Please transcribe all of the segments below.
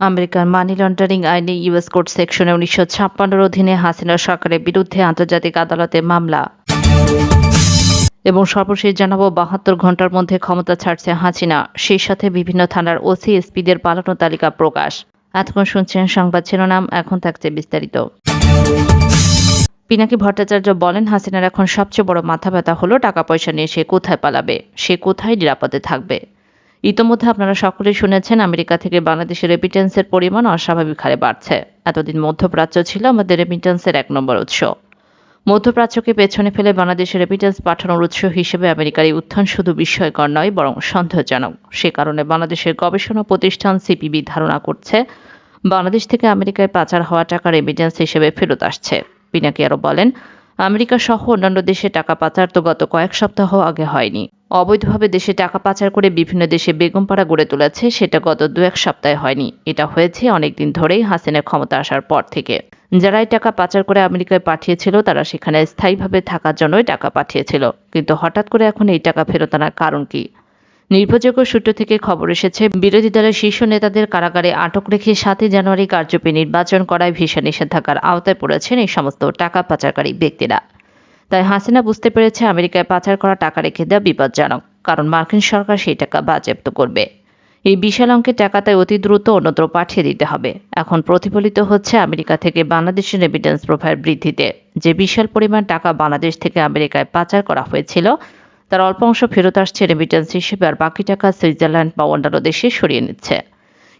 আমেরিকার money laundering আইনে US court সেকশনে উনিশশো ছাপ্পান্নর অধীনে হাসিনা সরকারের বিরুদ্ধে আন্তর্জাতিক আদালতে মামলা। এবং সর্বশেষ জানাব, বাহাত্তর ঘণ্টার মধ্যে ক্ষমতা ছাড়ছে হাসিনা। সেই সাথে বিভিন্ন থানার ওসি, এসপিদের পালানো তালিকা প্রকাশ। এতক্ষণ শুনছেন সংবাদ শিরোনাম, এখন থাকছে বিস্তারিত। পিনাকি ভট্টাচার্য বলেন, হাসিনার এখন সবচেয়ে বড় মাথা ব্যথা হলো টাকা পয়সা নিয়ে সে কোথায় পালাবে। সে কোথায় নিরাপদে থাকবে? ইতোমধ্যে আপনারা সকলেই শুনেছেন, আমেরিকা থেকে বাংলাদেশের রেমিটেন্সের পরিমাণ অস্বাভাবিক হারে বাড়ছে। এতদিন মধ্যপ্রাচ্য ছিল আমাদের রেমিটেন্সের এক নম্বর উৎস। মধ্যপ্রাচ্যকে পেছনে ফেলে বাংলাদেশের রেমিটেন্স পাঠানোর উৎস হিসেবে আমেরিকার এই উত্থান শুধু বিস্ময়কর নয়, বরং সন্দেহজনক। সে কারণে বাংলাদেশের গবেষণা প্রতিষ্ঠান সিপিবি ধারণা করছে, বাংলাদেশ থেকে আমেরিকায় পাচার হওয়া টাকা রেমিটেন্স হিসেবে ফেরত আসছে। পিনাকি আরও বলেন আমেরিকা সহ অন্যান্য দেশে টাকা পাচার তো গত কয়েক সপ্তাহ আগে হয়নি। অবৈধভাবে দেশে টাকা পাচার করে বিভিন্ন দেশে বেগম পাড়া গড়ে তুলেছে, সেটা গত দু এক সপ্তাহে হয়নি। এটা হয়েছে অনেকদিন ধরেই হাসিনের ক্ষমতা আসার পর থেকে। যারা এই টাকা পাচার করে আমেরিকায় পাঠিয়েছিল, তারা সেখানে স্থায়ীভাবে থাকার জন্যই টাকা পাঠিয়েছিল। কিন্তু হঠাৎ করে এখন এই টাকা ফেরত আনার কারণ কি? নির্ভরযোগ্য সূত্র থেকে খবর এসেছে, বিরোধী দলের শীর্ষ নেতাদের কারাগারে আটক রেখে সাতই জানুয়ারি কার্যপে নির্বাচন করায় ভিসা নিষেধাজ্ঞার আওতায় পড়েছেন এই সমস্ত টাকা পাচারকারী ব্যক্তিরা। তাই হাসিনা বুঝতে পেরেছে আমেরিকায় পাচার করা টাকা রেখে দেওয়া বিপজ্জনক, কারণ মার্কিন সরকার সেই টাকা বাজেয়াপ্ত করবে। এই বিশাল অঙ্কের টাকা তাই অতি দ্রুত অন্যত্র পাঠিয়ে দিতে হবে। এখন প্রতিফলিত হচ্ছে আমেরিকা থেকে বাংলাদেশের রেমিটেন্স প্রোফাইল বৃদ্ধিতে। যে বিশাল পরিমাণ টাকা বাংলাদেশ থেকে আমেরিকায় পাচার করা হয়েছিল তার অল্প অংশ ফেরত আসছে রেমিটেন্স হিসেবে আর বাকি টাকা সুইজারল্যান্ড বা অন্যান্য দেশে সরিয়ে নিচ্ছে।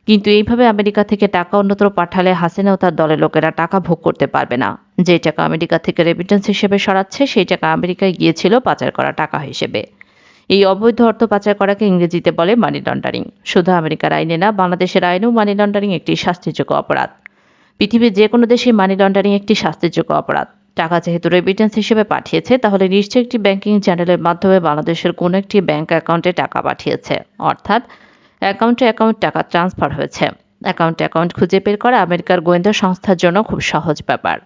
কিন্তু এইভাবে আমেরিকা থেকে টাকা অন্যত্র পাঠালে হাসিনা ও তার দলের লোকেরা টাকা ভোগ করতে পারবে না। যে টাকা আমেরিকা থেকে রেমিটেন্স হিসেবে সরাচ্ছে, সেই টাকা আমেরিকায় গিয়েছিল পাচার করা টাকা হিসেবে। এই অবৈধ অর্থ পাচার করাকে ইংরেজিতে বলে মানি লন্ডারিং শুধু আমেরিকার আইনে না, বাংলাদেশের আইনেও মানি লন্ডারিং একটি শাস্তিযোগ্য অপরাধ। পৃথিবীর যে কোনো দেশে মানি লন্ডারিং একটি শাস্তিযোগ্য অপরাধ। টাকা যেহেতু রেমিটেন্স হিসেবে পাঠিয়েছে, তাহলে নিশ্চয়ই একটি ব্যাংকিং চ্যানেলের মাধ্যমে বাংলাদেশের কোনো একটি ব্যাংক অ্যাকাউন্টে টাকা পাঠিয়েছে। অর্থাৎ অ্যাকাউন্টে অ্যাকাউন্ট টাকা ট্রান্সফার হয়েছে। অ্যাকাউন্টে অ্যাকাউন্ট খুঁজে বের করা আমেরিকার গোয়েন্দা সংস্থার জন্য খুব সহজ ব্যাপার।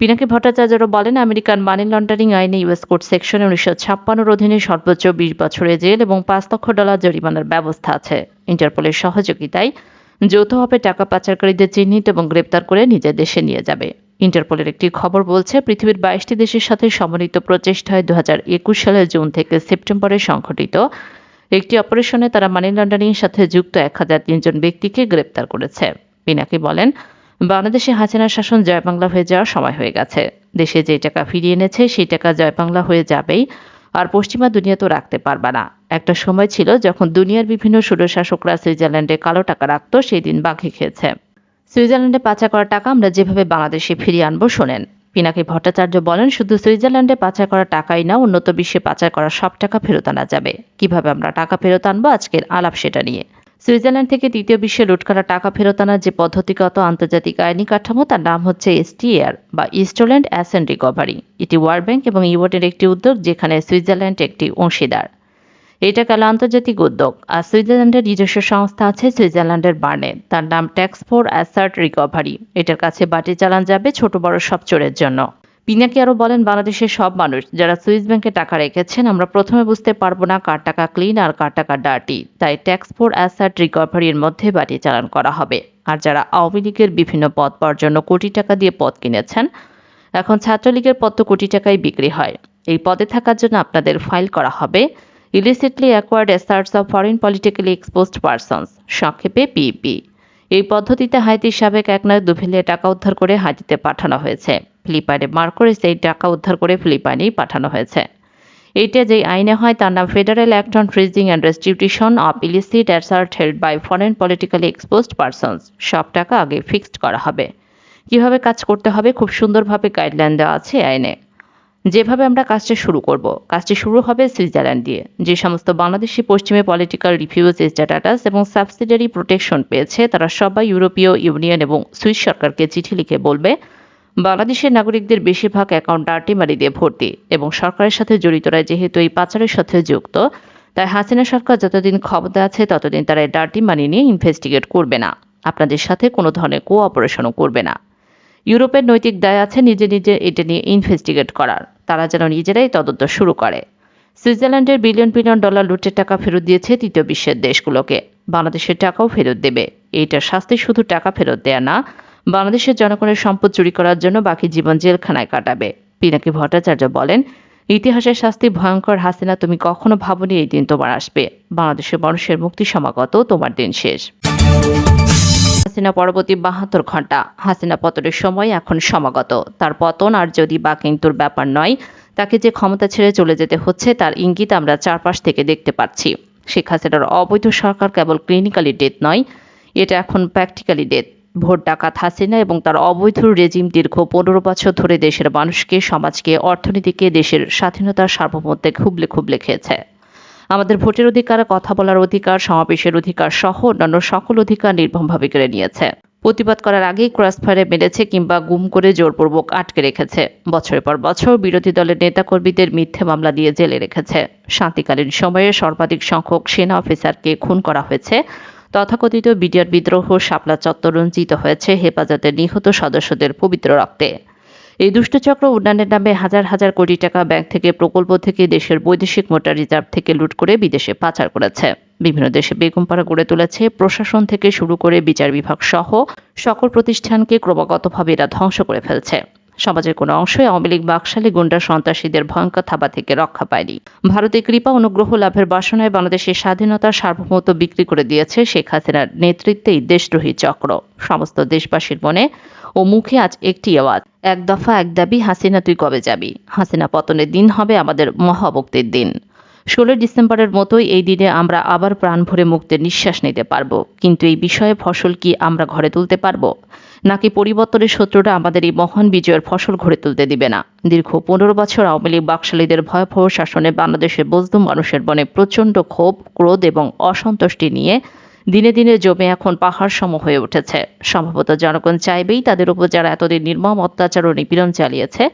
পিনাকি ভট্টাচার্যরও বলেন, আমেরিকান মানি লন্ডারিং আইনে ইউএস কোর্ট সেকশনে উনিশশো ছাপ্পান্নর অধীনে সর্বোচ্চ বিশ বছরের জেল এবং পাঁচ লক্ষ ডলার জরিমানার ব্যবস্থা আছে। ইন্টারপোলের সহযোগিতায় যৌথভাবে টাকা পাচারকারীদের চিহ্নিত এবং গ্রেপ্তার করে নিজের দেশে নিয়ে যাবে। ইন্টারপোলের একটি খবর বলছে, পৃথিবীর বাইশটি দেশের সাথে সমন্বিত প্রচেষ্টায় দু হাজার একুশ সালের জুন থেকে সেপ্টেম্বরে সংঘটিত একটি অপারেশনে তারা মানি লন্ডারিং সাথে যুক্ত এক হাজার তিনজন ব্যক্তিকে গ্রেপ্তার করেছে। পিনাকি বলেন, বাংলাদেশে হাসিনা শাসন জয় বাংলা হয়ে যাওয়ার সময় হয়ে গেছে। দেশে যে টাকা ফিরিয়ে এনেছে, সেই টাকা জয় বাংলা হয়ে যাবেই, আর পশ্চিমা দুনিয়া তো রাখতে পারবে না। একটা সময় ছিল যখন দুনিয়ার বিভিন্ন সুরশাসকরা সুইজারল্যান্ডে কালো টাকা রাখতো সেই দিন বাঘে খেয়েছে। সুইজারল্যান্ডে পাচার করা টাকা আমরা যেভাবে বাংলাদেশে ফিরিয়ে আনব, শোনেন। পিনাকি ভট্টাচার্য বলেন, শুধু সুইজারল্যান্ডে পাচার করা টাকাই না, উন্নত বিশ্বে পাচার করা সব টাকা ফেরত আনা যাবে। কীভাবে আমরা টাকা ফেরত আনব আজকের আলাপ সেটা নিয়ে? সুইজারল্যান্ড থেকে তৃতীয় বিশ্বে লুট করা টাকা ফেরত আনার যে পদ্ধতিগত আন্তর্জাতিক আইনি কাঠামো, তার নাম হচ্ছে এসটিএআর বা ইস্টল্যান্ড অ্যাসেন্ট রিকভারি। এটি ওয়ার্ল্ড ব্যাংক এবং ইউরোটের একটি উদ্যোগ, যেখানে সুইজারল্যান্ড একটি অংশীদার। এটা গেল আন্তর্জাতিক উদ্যোগ, আর সুইজারল্যান্ডের নিজস্ব সংস্থা আছে সুইজারল্যান্ডের বার্নে। তার নাম ট্যাক্স ফোর অ্যাসার্ট রিকভারি এটার কাছে বাটি চালান যাবে ছোট বড় সব চোরের জন্য। পিনাকি আরও বলেন, বাংলাদেশের সব মানুষ যারা সুইস ব্যাংকে টাকা রেখেছেন, আমরা প্রথমে বুঝতে পারব না কার টাকা ক্লিন আর কার টাকা ডার্টি। তাই ট্যাক্স ফোর অ্যাসার্ট রিকভারির মধ্যে বাটি চালান করা হবে। আর যারা আওয়ামী লীগের বিভিন্ন পদ পাওয়ার জন্য কোটি টাকা দিয়ে পদ কিনেছেন, এখন ছাত্রলীগের পদ তো কোটি টাকায় বিক্রি হয়। এই পদে থাকার জন্য আপনাদের ফাইল করা হবে। Illicitly acquired assets of foreign politically exposed persons, সংক্ষেপে পিপি এই পদ্ধতিতে হাইতির সাবেক এক নয় দুভিলে টাকা উদ্ধার করে হাইতিতে পাঠানো হয়েছে। ফিলিপাইনে মার্কোরে সেই টাকা উদ্ধার করে ফিলিপাইনেই পাঠানো হয়েছে। এইটা যে আইনে হয়, তার নাম federal act on freezing and restitution of illicit asset held by foreign politically exposed persons সব টাকা আগে ফিক্সড করা হবে। কীভাবে কাজ করতে হবে, খুব সুন্দরভাবে গাইডলাইন দেওয়া আছে আইনে। যেভাবে আমরা কাজটা শুরু করব, কাজটি শুরু হবে সুইজারল্যান্ড দিয়ে। যে সমস্ত বাংলাদেশি, পশ্চিমে পলিটিক্যাল রিফিউজ স্ট্যাটাস এবং সাবসিডারি প্রোটেকশন পেয়েছে, তারা সবাই ইউরোপীয় ইউনিয়ন এবং সুইস সরকারকে চিঠি লিখে বলবে, বাংলাদেশের নাগরিকদের বেশিরভাগ অ্যাকাউন্ট ডার্টি মারি দিয়ে ভর্তি এবং সরকারের সাথে জড়িতরা যেহেতু এই পাচারের সাথে যুক্ত, তাই হাসিনা সরকার যতদিন ক্ষমতা আছে, ততদিন তারা ডার্টি মানি নিয়ে ইনভেস্টিগেট করবে না। আপনাদের সাথে কোনো ধরনের কোঅপারেশনও করবে না। ইউরোপের নৈতিক দায় আছে নিজে নিজে এটা নিয়ে ইনভেস্টিগেট করার। তারা যেন নিজেরাই তদন্ত শুরু করে। সুইজারল্যান্ডের বিলিয়ন বিলিয়ন ডলার লুটের টাকা ফেরত দিয়েছে তৃতীয় বিশ্বের দেশগুলোকে। বাংলাদেশের টাকাও ফেরত দেবে। এইটার শাস্তি শুধু টাকা ফেরত দেয়া না, বাংলাদেশের জনগণের সম্পদ চুরি করার জন্য বাকি জীবন জেলখানায় কাটাবে। পিনাকি ভট্টাচার্য বলেন, ইতিহাসের শাস্তি ভয়ঙ্কর, হাসিনা, তুমি কখনো ভাবনি এই দিন তোমার আসবে। বাংলাদেশের মানুষের মুক্তি সমাগত তোমার দিন শেষ। হাসিনা পরবর্তী বাহাত্তর ঘণ্টা। হাসিনা পতনের সময় এখন সমাগত। তার পতন আর যদি বা কিন্তুর ব্যাপার নয়, তাকে যে ক্ষমতা ছেড়ে চলে যেতে হচ্ছে, তার ইঙ্গিত আমরা চারপাশ থেকে দেখতে পাচ্ছি। শেখ হাসিনার অবৈধ সরকার কেবল ক্লিনিক্যালি ডেথ নয়, এটা এখন প্র্যাকটিক্যালি ডেথ ভোট ডাকাত হাসিনা এবং তার অবৈধ রেজিম দীর্ঘ পনেরো বছর ধরে দেশের মানুষকে, সমাজকে, অর্থনীতিকে, দেশের স্বাধীনতার সার্বভৌমত্বে খুবলে খুবলে খেয়েছে। আমাদের ভোটের অধিকার, কথা বলার অধিকার, সমাবেশের অধিকার সহ অন্যান্য সকল অধিকার নির্মমভাবে কেড়ে নিয়েছে। প্রতিবাদ করার আগেই ক্রসফায়ারে মেরেছে কিংবা গুম করে জোরপূর্বক আটকে রেখেছে। বছরের পর বছর বিরোধী দলের নেতাকর্মীদের মিথ্যে মামলা দিয়ে জেলে রেখেছে। শান্তিকালীন সময়ে সর্বাধিক সংখ্যক সেনা অফিসারকে খুন করা হয়েছে। তথাকথিত বিডিআর বিদ্রোহ, শাপলা চত্বর রঞ্জিত হয়েছে হেফাজতের নিহত সদস্যদের পবিত্র রক্তে। এই দুষ্টচক্র উন্নয়নের নামে হাজার হাজার কোটি টাকা ব্যাংক থেকে প্রকল্প থেকে দেশের বৈদেশিক মোটা রিজার্ভ থেকে লুট করে বিদেশে পাচার করেছে। বিভিন্ন দেশে বেগমপাড়া গড়ে তুলেছে। প্রশাসন থেকে শুরু করে বিচার বিভাগ সহ সকল প্রতিষ্ঠানকে ক্রমাগতভাবে এরা ধ্বংস করে ফেলছে। সমাজের কোনো অংশই আওয়ামী লীগ বাকশালী, গুন্ডা, সন্ত্রাসীদের ভয়ঙ্কর থাবা থেকে রক্ষা পায়নি। ভারতের কৃপা, অনুগ্রহ, লাভের বাসনায় বাংলাদেশের স্বাধীনতার সার্বভৌমত্ব বিক্রি করে দিয়েছে শেখ হাসিনার নেতৃত্বে দেশদ্রোহী চক্র। সমস্ত দেশবাসীর মনে ও মুখে আজ একটি আওয়াজ, এক দফা এক দাবি, হাসিনা, তুই কবে যাবি? হাসিনা পতনের দিন হবে আমাদের মহাভক্তির দিন। ষোলোই ডিসেম্বরের মতোই এই দিনে আমরা আবার প্রাণ ভরে মুক্তের নিঃশ্বাস নিতে পারব। কিন্তু এই বিষয়ে ফসল কি আমরা ঘরে তুলতে পারব? নাকি পরিবর্তনের শত্রুরা আমাদের এই মহান বিজয়ের ফসল ঘরে তুলতে দিবে না? দীর্ঘ পনেরো বছর আওয়ামী লীগ বাকশালীদের ভয়াবহ শাসনে বাংলাদেশের বজদুম মানুষের মনে প্রচণ্ড ক্ষোভ, ক্রোধ এবং অসন্তুষ্টি নিয়ে দিনে দিনে জমে এখন পাহাড় সম হয়ে উঠেছে। সম্ভবত জনগণ চাইবেই তাদের উপর যারা এতদিন নির্মম অত্যাচার ও নিপীড়ন চালিয়েছে,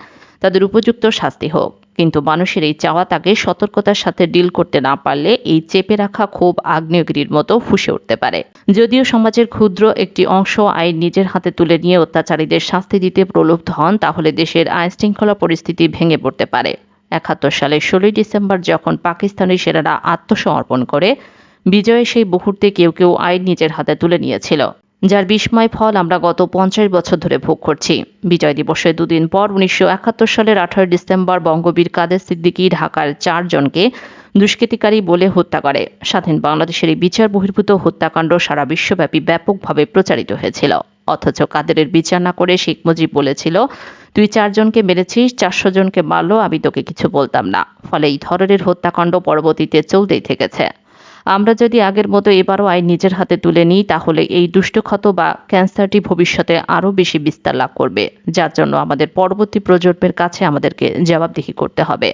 তাদের উপযুক্ত শাস্তি হোক। কিন্তু মানুষের এই চাওয়া তাকে সতর্কতার সাথে ডিল করতে না পারলে এই চেপে রাখা ক্ষোভ আগ্নেয়গিরির মতো ফুসে উঠতে পারে। যদিও সমাজের ক্ষুদ্র একটি অংশ আইন নিজের হাতে তুলে নিয়ে অত্যাচারীদের শাস্তি দিতে প্রলুব্ধ হন, তাহলে দেশের আইন শৃঙ্খলা পরিস্থিতি ভেঙে পড়তে পারে। একাত্তর সালের ষোলোই ডিসেম্বর যখন পাকিস্তানি সেনারা আত্মসমর্পণ করে বিজয়ের সেই মুহূর্তে কেউ কেউ আইন নিজের হাতে তুলে নিয়েছিল। যার বিস্ময় ফল আমরা গত পঞ্চাশ বছর ধরে ভোগ করছি। বিজয় দিবসের দুদিন পর উনিশশো একাত্তর সালের আঠারোই ডিসেম্বর বঙ্গবীর কাদের সিদ্দিকী ঢাকার চারজনকে দুষ্কৃতিকারী বলে হত্যা করে। স্বাধীন বাংলাদেশের এই বিচার বহির্ভূত হত্যাকাণ্ড সারা বিশ্বব্যাপী ব্যাপকভাবে প্রচারিত হয়েছিল। অথচ কাদেরের বিচার না করে শেখ মুজিব বলেছিল, তুই চারজনকে মেরেছিস, চারশো জনকে মারলো, আমি তোকে কিছু বলতাম না। ফলে এই ধরনের হত্যাকাণ্ড পরবর্তীতে চলতেই থেকেছে। আমরা যদি আগের মতো এবারও আইন নিজের হাতে তুলে নিই, তাহলে এই দুষ্টক্ষত বা ক্যান্সারটি ভবিষ্যতে আরও বেশি বিস্তার লাভ করবে। যার জন্য আমাদের পরবর্তী প্রজন্মের কাছে আমাদেরকে জবাবদিহি করতে হবে।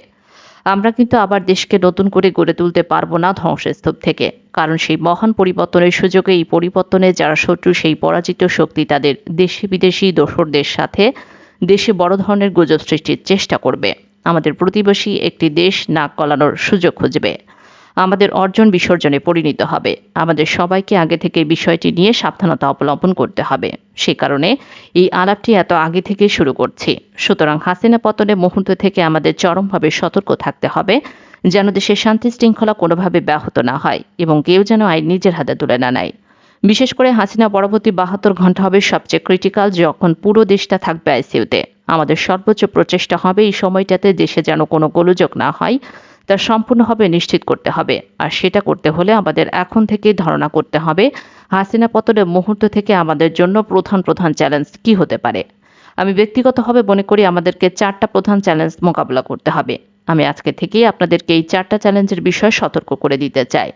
আমরা কিন্তু আবার দেশকে নতুন করে গড়ে তুলতে পারব না ধ্বংসস্তূপ থেকে। কারণ সেই মহান পরিবর্তনের সুযোগে এই পরিবর্তনে যারা শত্রু, সেই পরাজিত শক্তি তাদের দেশি বিদেশি দোসরদের সাথে দেশে বড় ধরনের গুজব সৃষ্টির চেষ্টা করবে। আমাদের প্রতিবেশী একটি দেশ নাক গলানোর সুযোগ খুঁজবে। আমাদের অর্জন বিসর্জনে পরিণত হবে। আমাদের সবাইকে আগে থেকে বিষয়টি নিয়ে সাবধানতা অবলম্বন করতে হবে। সে কারণে এই আলাপটি এত আগে থেকে শুরু করছি। সুতরাং হাসিনা পতনের মুহূর্ত থেকে আমাদের চরমভাবে সতর্ক থাকতে হবে, যেন দেশের শান্তি শৃঙ্খলা কোনোভাবে ব্যাহত না হয় এবং কেউ যেন আইন নিজের হাতে তুলে না নেয়। বিশেষ করে হাসিনা পরবর্তী বাহাত্তর ঘণ্টা হবে সবচেয়ে ক্রিটিক্যাল যখন পুরো দেশটা থাকবে আইসিইউতে। আমাদের সর্বোচ্চ প্রচেষ্টা হবে এই সময়টাতে দেশে যেন কোনো গোলযোগ না হয়। তা সম্পূর্ণভাবে নিশ্চিত করতে হবে। আর সেটা করতে হলে আমাদের এখন থেকে ধারণা করতে হবে, হাসিনা পতনের মুহূর্ত থেকে আমাদের জন্য প্রধান প্রধান চ্যালেঞ্জ কি হতে পারে। আমি ব্যক্তিগতভাবে মনে করি আমাদেরকে চারটা প্রধান চ্যালেঞ্জ মোকাবিলা করতে হবে। আমি আজকে থেকেই আপনাদেরকে এই চারটা চ্যালেঞ্জের বিষয়ে সতর্ক করে দিতে চাই।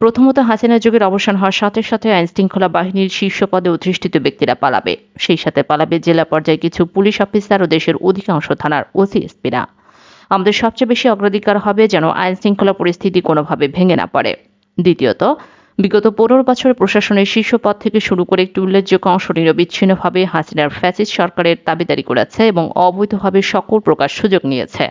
প্রথমত হাসিনা যুগের অবসান হওয়ার সাথে সাথে আইন শৃঙ্খলা বাহিনীর শীর্ষ পদে অধিষ্ঠিত ব্যক্তিরা পালাবে। সেই সাথে পালাবে জেলা পর্যায়ে কিছু পুলিশ অফিসার ও দেশের অধিকাংশ থানার ওসি এসপিরা আমাদের সবচেয়ে বেশি অগ্রাধিকার হবে যেন আইন শৃঙ্খলা পরিস্থিতি কোনোভাবে ভেঙে না পড়ে। দ্বিতীয়ত, বিগত পনেরো বছর প্রশাসনের শীর্ষ পদ থেকে শুরু করে একটি উল্লেখযোগ্য অংশ নিরবিচ্ছিন্নভাবে হাসিনার ফ্যাসিস্ট সরকারের দাবিদারি করেছে এবং অবৈধভাবে সকল প্রকার সুযোগ নিয়েছে।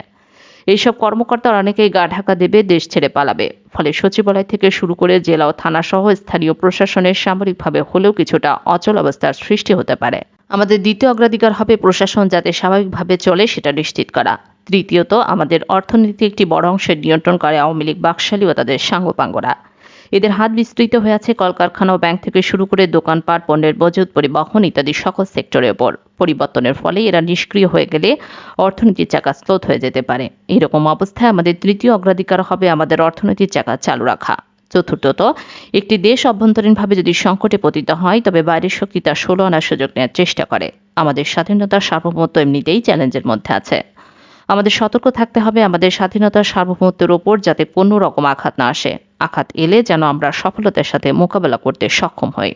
এইসব কর্মকর্তার অনেকেই গা ঢাকা দেবে, দেশ ছেড়ে পালাবে। ফলে সচিবালয় থেকে শুরু করে জেলা ও থানা সহ স্থানীয় প্রশাসনের সামরিকভাবে হলেও কিছুটা অচল অবস্থার সৃষ্টি হতে পারে। আমাদের দ্বিতীয় অগ্রাধিকার হবে প্রশাসন যাতে স্বাভাবিকভাবে চলে সেটা নিশ্চিত করা। তৃতীয়ত, আমাদের অর্থনীতি একটি বড় অংশের নিয়ন্ত্রণ করে আওয়ামী লীগ বাকশালী ও তাদের সাঙ্গপাঙ্গরা। এদের হাত বিস্তৃত হয়ে আছে কলকারখানা ও ব্যাংক থেকে শুরু করে দোকানপাট, পণ্যের মজুত পরিবহন ইত্যাদি সকল সেক্টরের ওপর। পরিবর্তনের ফলে এরা নিষ্ক্রিয় হয়ে গেলে অর্থনীতির চাকা স্লোত হয়ে যেতে পারে। এরকম অবস্থায় আমাদের তৃতীয় অগ্রাধিকার হবে আমাদের অর্থনীতির চাকা চালু রাখা। চতুর্থত, একটি দেশ অভ্যন্তরীণভাবে যদি সংকটে পতিত হয়, তবে বাইরের শক্তি তার ষোলো আনার সুযোগ নেওয়ার চেষ্টা করে। আমাদের স্বাধীনতার সার্বভৌমত্ব এমনিতেই চ্যালেঞ্জের মধ্যে আছে। আমাদের সতর্ক থাকতে হবে, আমাদের স্বাধীনতার সার্বভৌমত্বের ওপর যাতে কোনো রকম আঘাত না আসে। আঘাত এলে যেন আমরা সফলতার সাথে মোকাবেলা করতে সক্ষম হই।